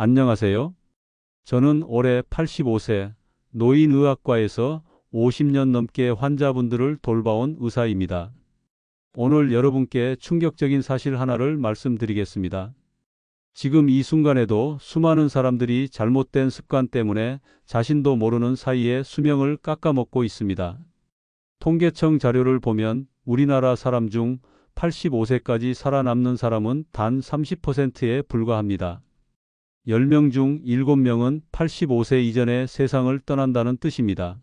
안녕하세요. 저는 올해 85세 노인의학과에서 50년 넘게 환자분들을 돌봐온 의사입니다. 오늘 여러분께 충격적인 사실 하나를 말씀드리겠습니다. 지금 이 순간에도 수많은 사람들이 잘못된 습관 때문에 자신도 모르는 사이에 수명을 깎아먹고 있습니다. 통계청 자료를 보면 우리나라 사람 중 85세까지 살아남는 사람은 단 30%에 불과합니다. 10명 중 7명은 85세 이전에 세상을 떠난다는 뜻입니다.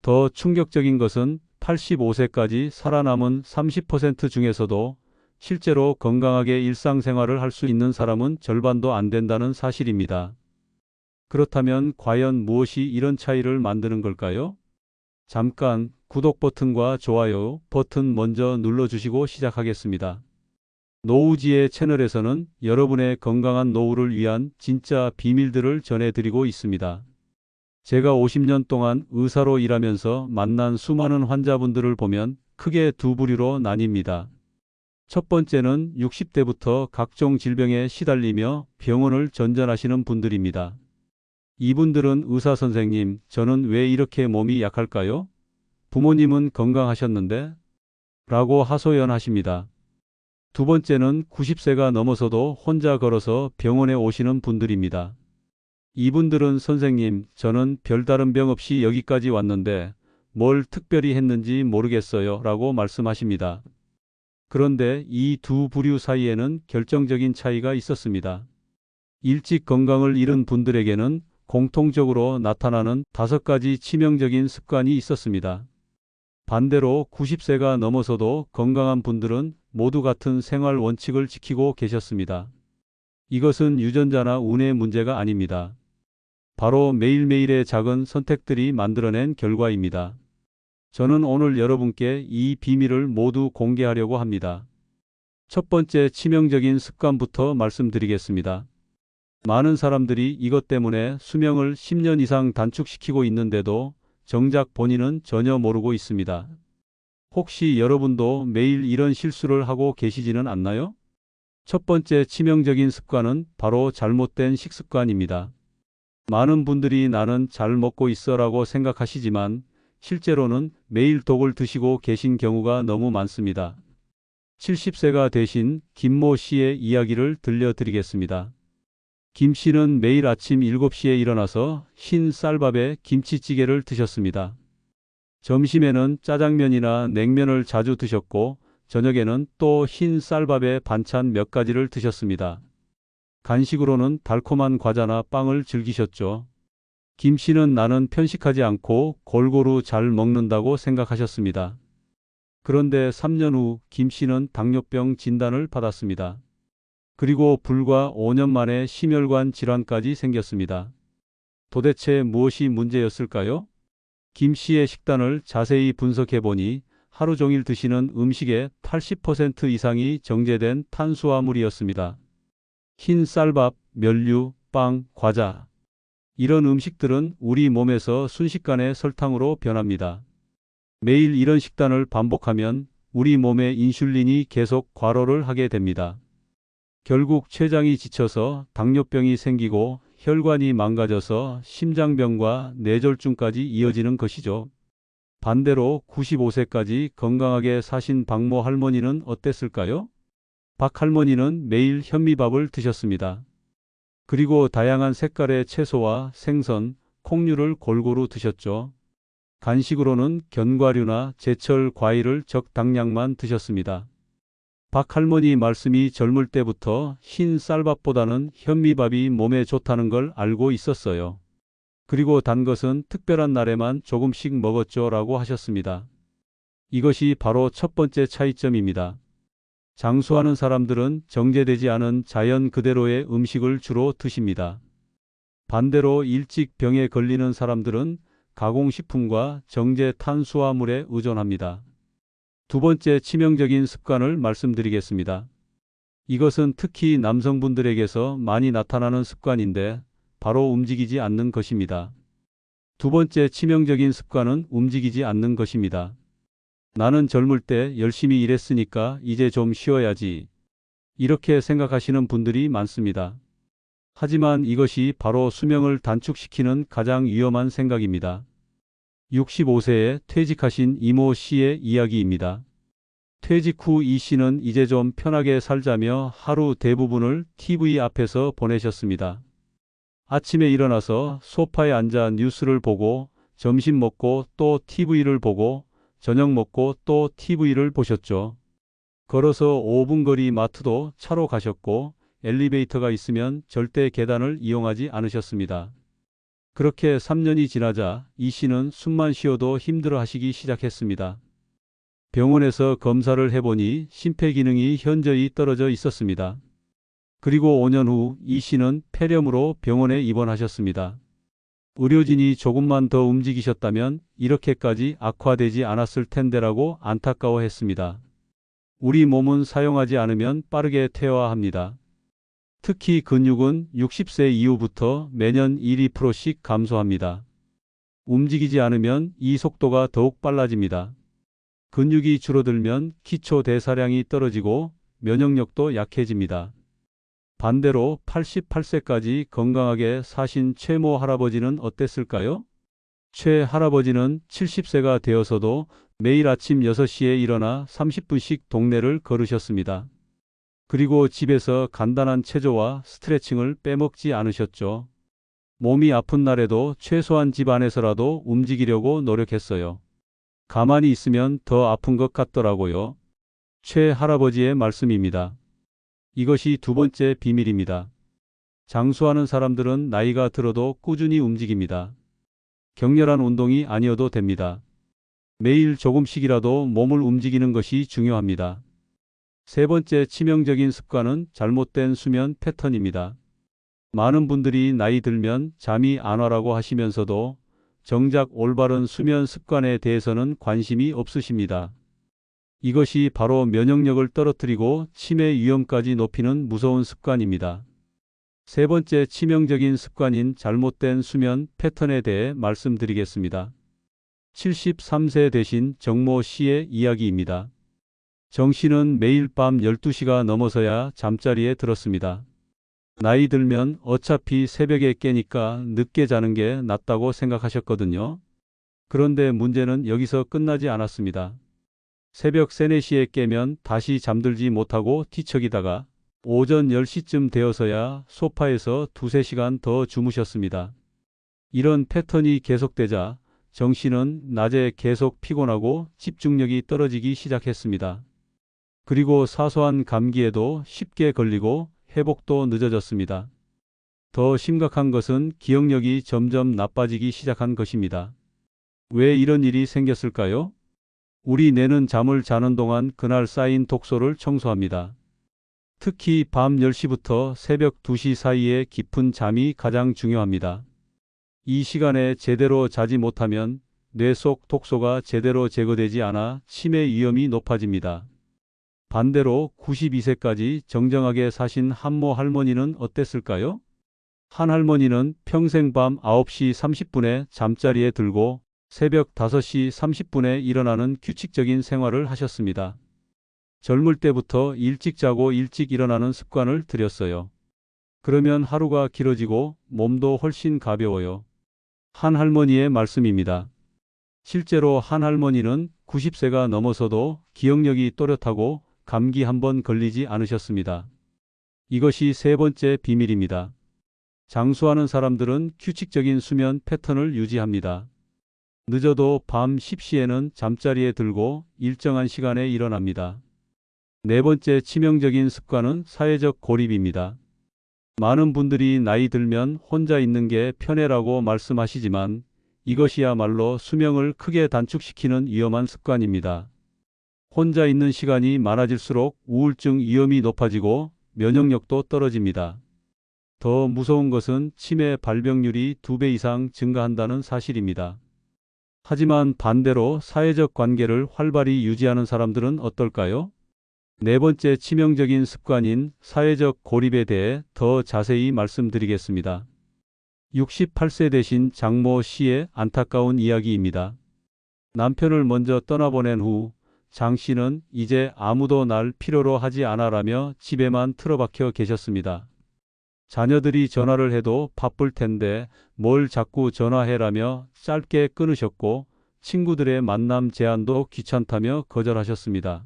더 충격적인 것은 85세까지 살아남은 30% 중에서도 실제로 건강하게 일상생활을 할 수 있는 사람은 절반도 안 된다는 사실입니다. 그렇다면 과연 무엇이 이런 차이를 만드는 걸까요? 잠깐 구독 버튼과 좋아요 버튼 먼저 눌러주시고 시작하겠습니다. 노우지의 채널에서는 여러분의 건강한 노후를 위한 진짜 비밀들을 전해드리고 있습니다. 제가 50년 동안 의사로 일하면서 만난 수많은 환자분들을 보면 크게 두 부류로 나뉩니다. 첫 번째는 60대부터 각종 질병에 시달리며 병원을 전전하시는 분들입니다. 이분들은 의사 선생님, 저는 왜 이렇게 몸이 약할까요? 부모님은 건강하셨는데? 라고 하소연하십니다. 두 번째는 90세가 넘어서도 혼자 걸어서 병원에 오시는 분들입니다. 이분들은 선생님, 저는 별다른 병 없이 여기까지 왔는데 뭘 특별히 했는지 모르겠어요. 라고 말씀하십니다. 그런데 이 두 부류 사이에는 결정적인 차이가 있었습니다. 일찍 건강을 잃은 분들에게는 공통적으로 나타나는 다섯 가지 치명적인 습관이 있었습니다. 반대로 90세가 넘어서도 건강한 분들은 모두 같은 생활 원칙을 지키고 계셨습니다. 이것은 유전자나 운의 문제가 아닙니다. 바로 매일매일의 작은 선택들이 만들어낸 결과입니다. 저는 오늘 여러분께 이 비밀을 모두 공개하려고 합니다. 첫 번째 치명적인 습관부터 말씀드리겠습니다. 많은 사람들이 이것 때문에 수명을 10년 이상 단축시키고 있는데도 정작 본인은 전혀 모르고 있습니다. 혹시 여러분도 매일 이런 실수를 하고 계시지는 않나요? 첫 번째 치명적인 습관은 바로 잘못된 식습관입니다. 많은 분들이 나는 잘 먹고 있어 라고 생각하시지만 실제로는 매일 독을 드시고 계신 경우가 너무 많습니다. 70세가 되신 김모 씨의 이야기를 들려드리겠습니다. 김 씨는 매일 아침 7시에 일어나서 흰 쌀밥에 김치찌개를 드셨습니다. 점심에는 짜장면이나 냉면을 자주 드셨고 저녁에는 또 흰 쌀밥에 반찬 몇 가지를 드셨습니다. 간식으로는 달콤한 과자나 빵을 즐기셨죠. 김 씨는 나는 편식하지 않고 골고루 잘 먹는다고 생각하셨습니다. 그런데 3년 후 김 씨는 당뇨병 진단을 받았습니다. 그리고 불과 5년 만에 심혈관 질환까지 생겼습니다. 도대체 무엇이 문제였을까요? 김 씨의 식단을 자세히 분석해 보니 하루 종일 드시는 음식의 80% 이상이 정제된 탄수화물이었습니다. 흰 쌀밥, 면류, 빵, 과자. 이런 음식들은 우리 몸에서 순식간에 설탕으로 변합니다. 매일 이런 식단을 반복하면 우리 몸의 인슐린이 계속 과로를 하게 됩니다. 결국 췌장이 지쳐서 당뇨병이 생기고 혈관이 망가져서 심장병과 뇌졸중까지 이어지는 것이죠. 반대로 95세까지 건강하게 사신 박모 할머니는 어땠을까요? 박 할머니는 매일 현미밥을 드셨습니다. 그리고 다양한 색깔의 채소와 생선, 콩류를 골고루 드셨죠. 간식으로는 견과류나 제철 과일을 적당량만 드셨습니다. 박 할머니 말씀이 젊을 때부터 흰 쌀밥보다는 현미밥이 몸에 좋다는 걸 알고 있었어요. 그리고 단 것은 특별한 날에만 조금씩 먹었죠 라고 하셨습니다. 이것이 바로 첫 번째 차이점입니다. 장수하는 사람들은 정제되지 않은 자연 그대로의 음식을 주로 드십니다. 반대로 일찍 병에 걸리는 사람들은 가공식품과 정제 탄수화물에 의존합니다. 두 번째 치명적인 습관을 말씀드리겠습니다. 이것은 특히 남성분들에게서 많이 나타나는 습관인데 바로 움직이지 않는 것입니다. 두 번째 치명적인 습관은 움직이지 않는 것입니다. 나는 젊을 때 열심히 일했으니까 이제 좀 쉬어야지. 이렇게 생각하시는 분들이 많습니다. 하지만 이것이 바로 수명을 단축시키는 가장 위험한 생각입니다. 65세에 퇴직하신 이모 씨의 이야기입니다. 퇴직 후 이 씨는 이제 좀 편하게 살자며 하루 대부분을 TV 앞에서 보내셨습니다. 아침에 일어나서 소파에 앉아 뉴스를 보고 점심 먹고 또 TV를 보고 저녁 먹고 또 TV를 보셨죠. 걸어서 5분 거리 마트도 차로 가셨고 엘리베이터가 있으면 절대 계단을 이용하지 않으셨습니다. 그렇게 3년이 지나자 이 씨는 숨만 쉬어도 힘들어 하시기 시작했습니다. 병원에서 검사를 해보니 심폐기능이 현저히 떨어져 있었습니다. 그리고 5년 후 이 씨는 폐렴으로 병원에 입원하셨습니다. 의료진이 조금만 더 움직이셨다면 이렇게까지 악화되지 않았을 텐데라고 안타까워했습니다. 우리 몸은 사용하지 않으면 빠르게 퇴화합니다. 특히 근육은 60세 이후부터 매년 1, 2%씩 감소합니다. 움직이지 않으면 이 속도가 더욱 빨라집니다. 근육이 줄어들면 기초 대사량이 떨어지고 면역력도 약해집니다. 반대로 88세까지 건강하게 사신 최모 할아버지는 어땠을까요? 최 할아버지는 70세가 되어서도 매일 아침 6시에 일어나 30분씩 동네를 걸으셨습니다. 그리고 집에서 간단한 체조와 스트레칭을 빼먹지 않으셨죠. 몸이 아픈 날에도 최소한 집 안에서라도 움직이려고 노력했어요. 가만히 있으면 더 아픈 것 같더라고요. 최 할아버지의 말씀입니다. 이것이 두 번째 비밀입니다. 장수하는 사람들은 나이가 들어도 꾸준히 움직입니다. 격렬한 운동이 아니어도 됩니다. 매일 조금씩이라도 몸을 움직이는 것이 중요합니다. 세 번째 치명적인 습관은 잘못된 수면 패턴입니다. 많은 분들이 나이 들면 잠이 안 와라고 하시면서도 정작 올바른 수면 습관에 대해서는 관심이 없으십니다. 이것이 바로 면역력을 떨어뜨리고 치매 위험까지 높이는 무서운 습관입니다. 세 번째 치명적인 습관인 잘못된 수면 패턴에 대해 말씀드리겠습니다. 73세 되신 정모 씨의 이야기입니다. 정 씨는 매일 밤 12시가 넘어서야 잠자리에 들었습니다. 나이 들면 어차피 새벽에 깨니까 늦게 자는 게 낫다고 생각하셨거든요. 그런데 문제는 여기서 끝나지 않았습니다. 새벽 3, 4시에 깨면 다시 잠들지 못하고 뒤척이다가 오전 10시쯤 되어서야 소파에서 두세 시간 더 주무셨습니다. 이런 패턴이 계속되자 정 씨는 낮에 계속 피곤하고 집중력이 떨어지기 시작했습니다. 그리고 사소한 감기에도 쉽게 걸리고 회복도 늦어졌습니다. 더 심각한 것은 기억력이 점점 나빠지기 시작한 것입니다. 왜 이런 일이 생겼을까요? 우리 뇌는 잠을 자는 동안 그날 쌓인 독소를 청소합니다. 특히 밤 10시부터 새벽 2시 사이에 깊은 잠이 가장 중요합니다. 이 시간에 제대로 자지 못하면 뇌 속 독소가 제대로 제거되지 않아 치매 위험이 높아집니다. 반대로 92세까지 정정하게 사신 한모 할머니는 어땠을까요? 한 할머니는 평생 밤 9시 30분에 잠자리에 들고 새벽 5시 30분에 일어나는 규칙적인 생활을 하셨습니다. 젊을 때부터 일찍 자고 일찍 일어나는 습관을 들였어요. 그러면 하루가 길어지고 몸도 훨씬 가벼워요. 한 할머니의 말씀입니다. 실제로 한 할머니는 90세가 넘어서도 기억력이 또렷하고 감기 한번 걸리지 않으셨습니다. 이것이 세 번째 비밀입니다. 장수하는 사람들은 규칙적인 수면 패턴을 유지합니다. 늦어도 밤 10시에는 잠자리에 들고 일정한 시간에 일어납니다. 네 번째 치명적인 습관은 사회적 고립입니다. 많은 분들이 나이 들면 혼자 있는 게 편해라고 말씀하시지만 이것이야말로 수명을 크게 단축시키는 위험한 습관입니다. 혼자 있는 시간이 많아질수록 우울증 위험이 높아지고 면역력도 떨어집니다. 더 무서운 것은 치매 발병률이 두배 이상 증가한다는 사실입니다. 하지만 반대로 사회적 관계를 활발히 유지하는 사람들은 어떨까요? 네 번째 치명적인 습관인 사회적 고립에 대해 더 자세히 말씀드리겠습니다. 68세 되신 장모 씨의 안타까운 이야기입니다. 남편을 먼저 떠나보낸 후 장 씨는 이제 아무도 날 필요로 하지 않아라며 집에만 틀어박혀 계셨습니다. 자녀들이 전화를 해도 바쁠 텐데 뭘 자꾸 전화해라며 짧게 끊으셨고 친구들의 만남 제안도 귀찮다며 거절하셨습니다.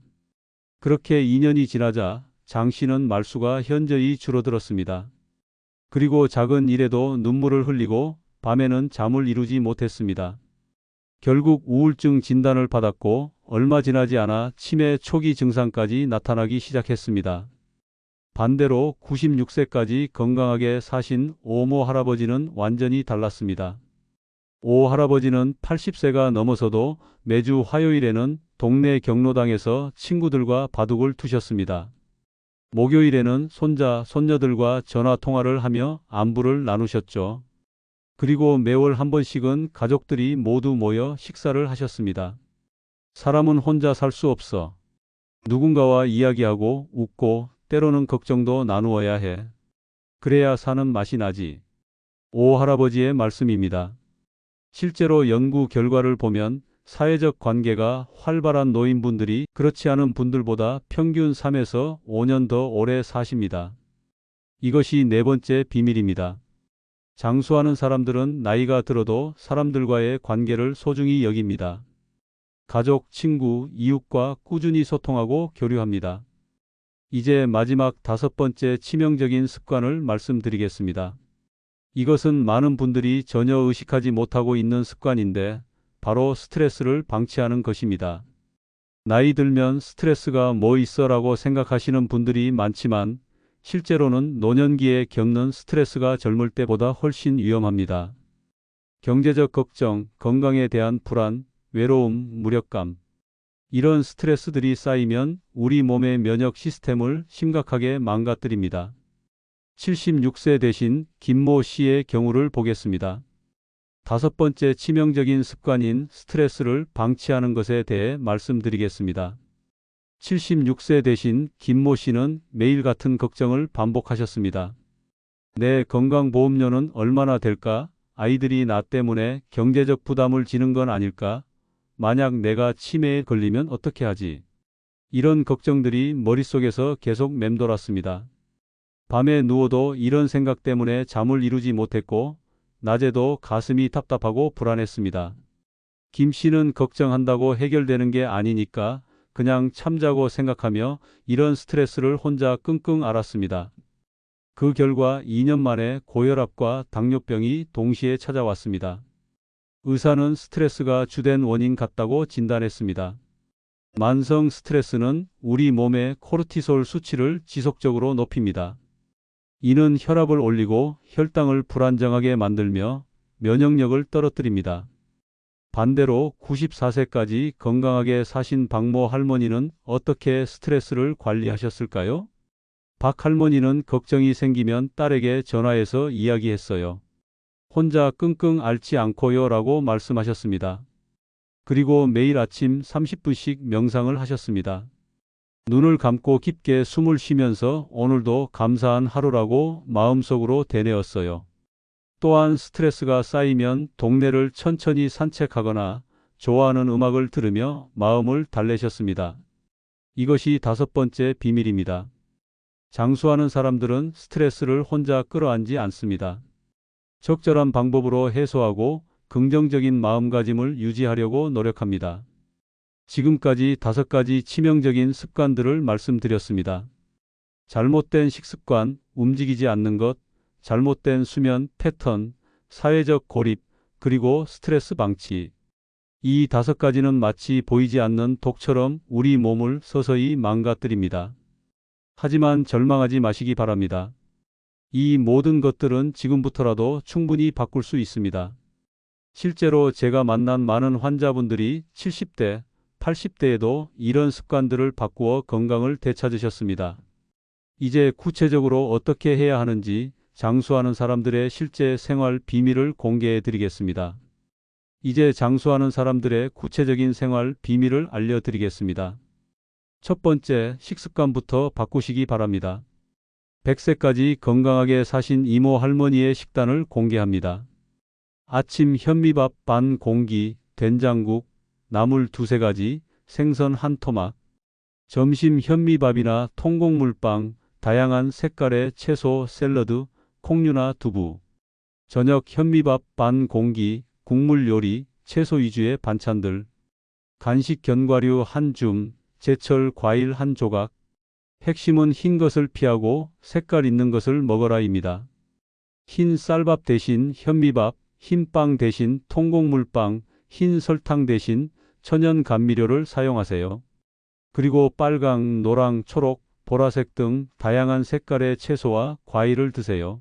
그렇게 2년이 지나자 장 씨는 말수가 현저히 줄어들었습니다. 그리고 작은 일에도 눈물을 흘리고 밤에는 잠을 이루지 못했습니다. 결국 우울증 진단을 받았고 얼마 지나지 않아 치매 초기 증상까지 나타나기 시작했습니다. 반대로 96세까지 건강하게 사신 오모 할아버지는 완전히 달랐습니다. 오 할아버지는 80세가 넘어서도 매주 화요일에는 동네 경로당에서 친구들과 바둑을 두셨습니다. 목요일에는 손자, 손녀들과 전화 통화를 하며 안부를 나누셨죠. 그리고 매월 한 번씩은 가족들이 모두 모여 식사를 하셨습니다. 사람은 혼자 살 수 없어. 누군가와 이야기하고 웃고 때로는 걱정도 나누어야 해. 그래야 사는 맛이 나지. 오 할아버지의 말씀입니다. 실제로 연구 결과를 보면 사회적 관계가 활발한 노인분들이 그렇지 않은 분들보다 평균 3에서 5년 더 오래 사십니다. 이것이 네 번째 비밀입니다. 장수하는 사람들은 나이가 들어도 사람들과의 관계를 소중히 여깁니다. 가족, 친구, 이웃과 꾸준히 소통하고 교류합니다. 이제 마지막 다섯 번째 치명적인 습관을 말씀드리겠습니다. 이것은 많은 분들이 전혀 의식하지 못하고 있는 습관인데 바로 스트레스를 방치하는 것입니다. 나이 들면 스트레스가 뭐 있어라고 생각하시는 분들이 많지만 실제로는 노년기에 겪는 스트레스가 젊을 때보다 훨씬 위험합니다. 경제적 걱정, 건강에 대한 불안, 외로움, 무력감. 이런 스트레스들이 쌓이면 우리 몸의 면역 시스템을 심각하게 망가뜨립니다. 76세 대신 김모 씨의 경우를 보겠습니다. 다섯 번째 치명적인 습관인 스트레스를 방치하는 것에 대해 말씀드리겠습니다. 76세 대신 김모 씨는 매일 같은 걱정을 반복하셨습니다. 내 건강보험료는 얼마나 될까? 아이들이 나 때문에 경제적 부담을 지는 건 아닐까? 만약 내가 치매에 걸리면 어떻게 하지? 이런 걱정들이 머릿속에서 계속 맴돌았습니다. 밤에 누워도 이런 생각 때문에 잠을 이루지 못했고, 낮에도 가슴이 답답하고 불안했습니다. 김 씨는 걱정한다고 해결되는 게 아니니까 그냥 참자고 생각하며 이런 스트레스를 혼자 끙끙 앓았습니다. 그 결과 2년 만에 고혈압과 당뇨병이 동시에 찾아왔습니다. 의사는 스트레스가 주된 원인 같다고 진단했습니다. 만성 스트레스는 우리 몸의 코르티솔 수치를 지속적으로 높입니다. 이는 혈압을 올리고 혈당을 불안정하게 만들며 면역력을 떨어뜨립니다. 반대로 94세까지 건강하게 사신 박모 할머니는 어떻게 스트레스를 관리하셨을까요? 박 할머니는 걱정이 생기면 딸에게 전화해서 이야기했어요. 혼자 끙끙 앓지 않고요 라고 말씀하셨습니다. 그리고 매일 아침 30분씩 명상을 하셨습니다. 눈을 감고 깊게 숨을 쉬면서 오늘도 감사한 하루라고 마음속으로 되뇌었어요. 또한 스트레스가 쌓이면 동네를 천천히 산책하거나 좋아하는 음악을 들으며 마음을 달래셨습니다. 이것이 다섯 번째 비밀입니다. 장수하는 사람들은 스트레스를 혼자 끌어안지 않습니다. 적절한 방법으로 해소하고 긍정적인 마음가짐을 유지하려고 노력합니다. 지금까지 다섯 가지 치명적인 습관들을 말씀드렸습니다. 잘못된 식습관, 움직이지 않는 것, 잘못된 수면 패턴, 사회적 고립, 그리고 스트레스 방치. 이 다섯 가지는 마치 보이지 않는 독처럼 우리 몸을 서서히 망가뜨립니다. 하지만 절망하지 마시기 바랍니다. 이 모든 것들은 지금부터라도 충분히 바꿀 수 있습니다. 실제로 제가 만난 많은 환자분들이 70대, 80대에도 이런 습관들을 바꾸어 건강을 되찾으셨습니다. 이제 구체적으로 어떻게 해야 하는지 장수하는 사람들의 실제 생활 비밀을 공개해 드리겠습니다. 이제 장수하는 사람들의 구체적인 생활 비밀을 알려드리겠습니다. 첫 번째, 식습관부터 바꾸시기 바랍니다. 100세까지 건강하게 사신 이모 할머니의 식단을 공개합니다. 아침 현미밥 반 공기, 된장국, 나물 두세 가지, 생선 한 토막, 점심 현미밥이나 통곡물빵, 다양한 색깔의 채소, 샐러드, 콩류나 두부. 저녁 현미밥 반 공기, 국물 요리, 채소 위주의 반찬들. 간식 견과류 한 줌, 제철 과일 한 조각. 핵심은 흰 것을 피하고 색깔 있는 것을 먹어라입니다. 흰 쌀밥 대신 현미밥, 흰 빵 대신 통곡물빵, 흰 설탕 대신 천연 감미료를 사용하세요. 그리고 빨강, 노랑, 초록, 보라색 등 다양한 색깔의 채소와 과일을 드세요.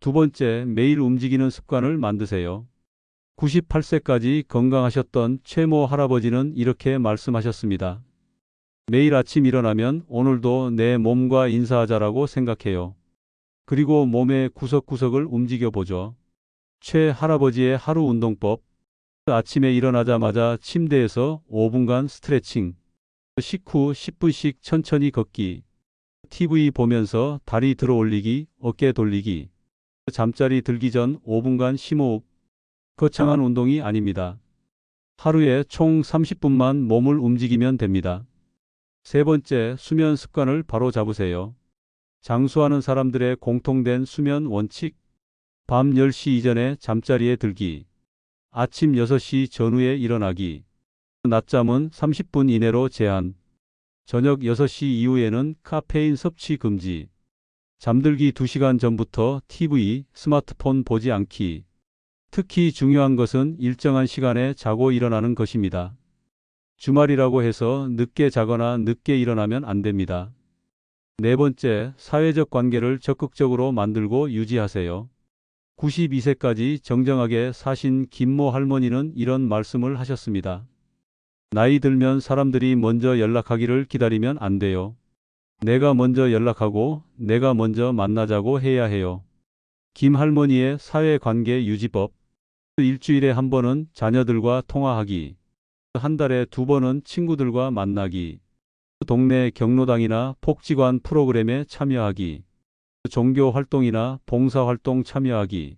두 번째, 매일 움직이는 습관을 만드세요. 98세까지 건강하셨던 최모 할아버지는 이렇게 말씀하셨습니다. 매일 아침 일어나면 오늘도 내 몸과 인사하자라고 생각해요. 그리고 몸의 구석구석을 움직여 보죠. 최 할아버지의 하루 운동법. 아침에 일어나자마자 침대에서 5분간 스트레칭. 식후 10분씩 천천히 걷기. TV 보면서 다리 들어 올리기, 어깨 돌리기. 잠자리 들기 전 5분간 심호흡. 거창한 운동이 아닙니다. 하루에 총 30분만 몸을 움직이면 됩니다. 세 번째, 수면 습관을 바로 잡으세요. 장수하는 사람들의 공통된 수면 원칙. 밤 10시 이전에 잠자리에 들기. 아침 6시 전후에 일어나기. 낮잠은 30분 이내로 제한. 저녁 6시 이후에는 카페인 섭취 금지. 잠들기 2시간 전부터 TV, 스마트폰 보지 않기. 특히 중요한 것은 일정한 시간에 자고 일어나는 것입니다. 주말이라고 해서 늦게 자거나 늦게 일어나면 안 됩니다. 네 번째, 사회적 관계를 적극적으로 만들고 유지하세요. 92세까지 정정하게 사신 김모 할머니는 이런 말씀을 하셨습니다. 나이 들면 사람들이 먼저 연락하기를 기다리면 안 돼요. 내가 먼저 연락하고 내가 먼저 만나자고 해야 해요. 김 할머니의 사회관계 유지법. 일주일에 한 번은 자녀들과 통화하기. 한 달에 두 번은 친구들과 만나기. 동네 경로당이나 복지관 프로그램에 참여하기. 종교 활동이나 봉사 활동 참여하기.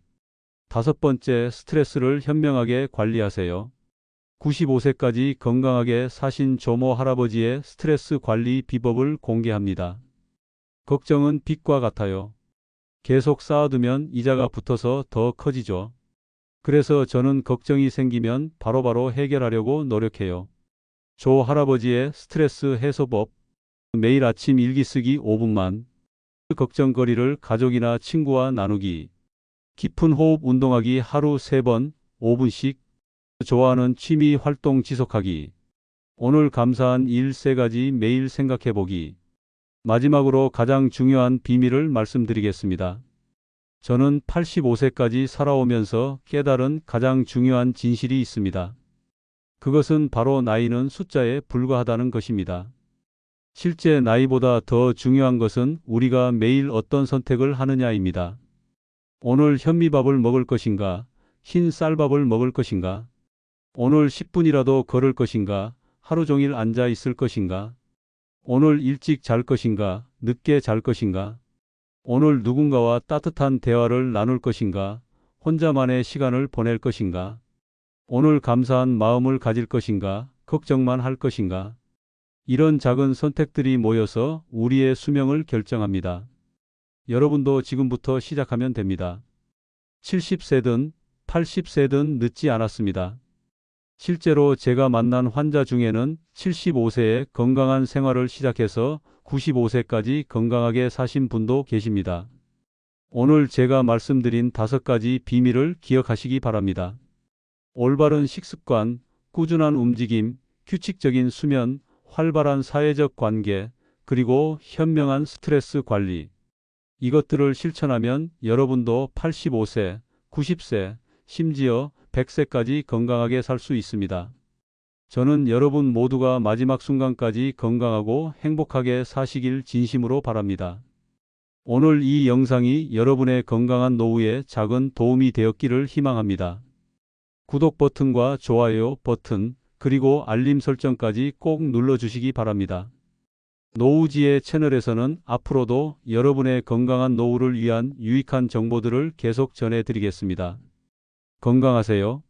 다섯 번째, 스트레스를 현명하게 관리하세요. 95세까지 건강하게 사신 조모 할아버지의 스트레스 관리 비법을 공개합니다. 걱정은 빚과 같아요. 계속 쌓아두면 이자가 붙어서 더 커지죠. 그래서 저는 걱정이 생기면 바로바로 해결하려고 노력해요. 조 할아버지의 스트레스 해소법. 매일 아침 일기 쓰기 5분만. 걱정거리를 가족이나 친구와 나누기. 깊은 호흡 운동하기 하루 3번 5분씩. 좋아하는 취미 활동 지속하기. 오늘 감사한 일세 가지 매일 생각해 보기. 마지막으로 가장 중요한 비밀을 말씀드리겠습니다. 저는 85세까지 살아오면서 깨달은 가장 중요한 진실이 있습니다. 그것은 바로 나이는 숫자에 불과하다는 것입니다. 실제 나이보다 더 중요한 것은 우리가 매일 어떤 선택을 하느냐입니다. 오늘 현미밥을 먹을 것인가, 흰 쌀밥을 먹을 것인가, 오늘 10분이라도 걸을 것인가, 하루 종일 앉아 있을 것인가, 오늘 일찍 잘 것인가, 늦게 잘 것인가, 오늘 누군가와 따뜻한 대화를 나눌 것인가, 혼자만의 시간을 보낼 것인가, 오늘 감사한 마음을 가질 것인가, 걱정만 할 것인가. 이런 작은 선택들이 모여서 우리의 수명을 결정합니다. 여러분도 지금부터 시작하면 됩니다. 70세든 80세든 늦지 않았습니다. 실제로 제가 만난 환자 중에는 75세에 건강한 생활을 시작해서 95세까지 건강하게 사신 분도 계십니다. 오늘 제가 말씀드린 다섯 가지 비밀을 기억하시기 바랍니다. 올바른 식습관, 꾸준한 움직임, 규칙적인 수면, 활발한 사회적 관계, 그리고 현명한 스트레스 관리. 이것들을 실천하면 여러분도 85세, 90세, 심지어 100세까지 건강하게 살 수 있습니다. 저는 여러분 모두가 마지막 순간까지 건강하고 행복하게 사시길 진심으로 바랍니다. 오늘 이 영상이 여러분의 건강한 노후에 작은 도움이 되었기를 희망합니다. 구독 버튼과 좋아요 버튼, 그리고 알림 설정까지 꼭 눌러주시기 바랍니다. 노후지의 채널에서는 앞으로도 여러분의 건강한 노후를 위한 유익한 정보들을 계속 전해드리겠습니다. 건강하세요.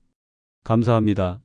감사합니다.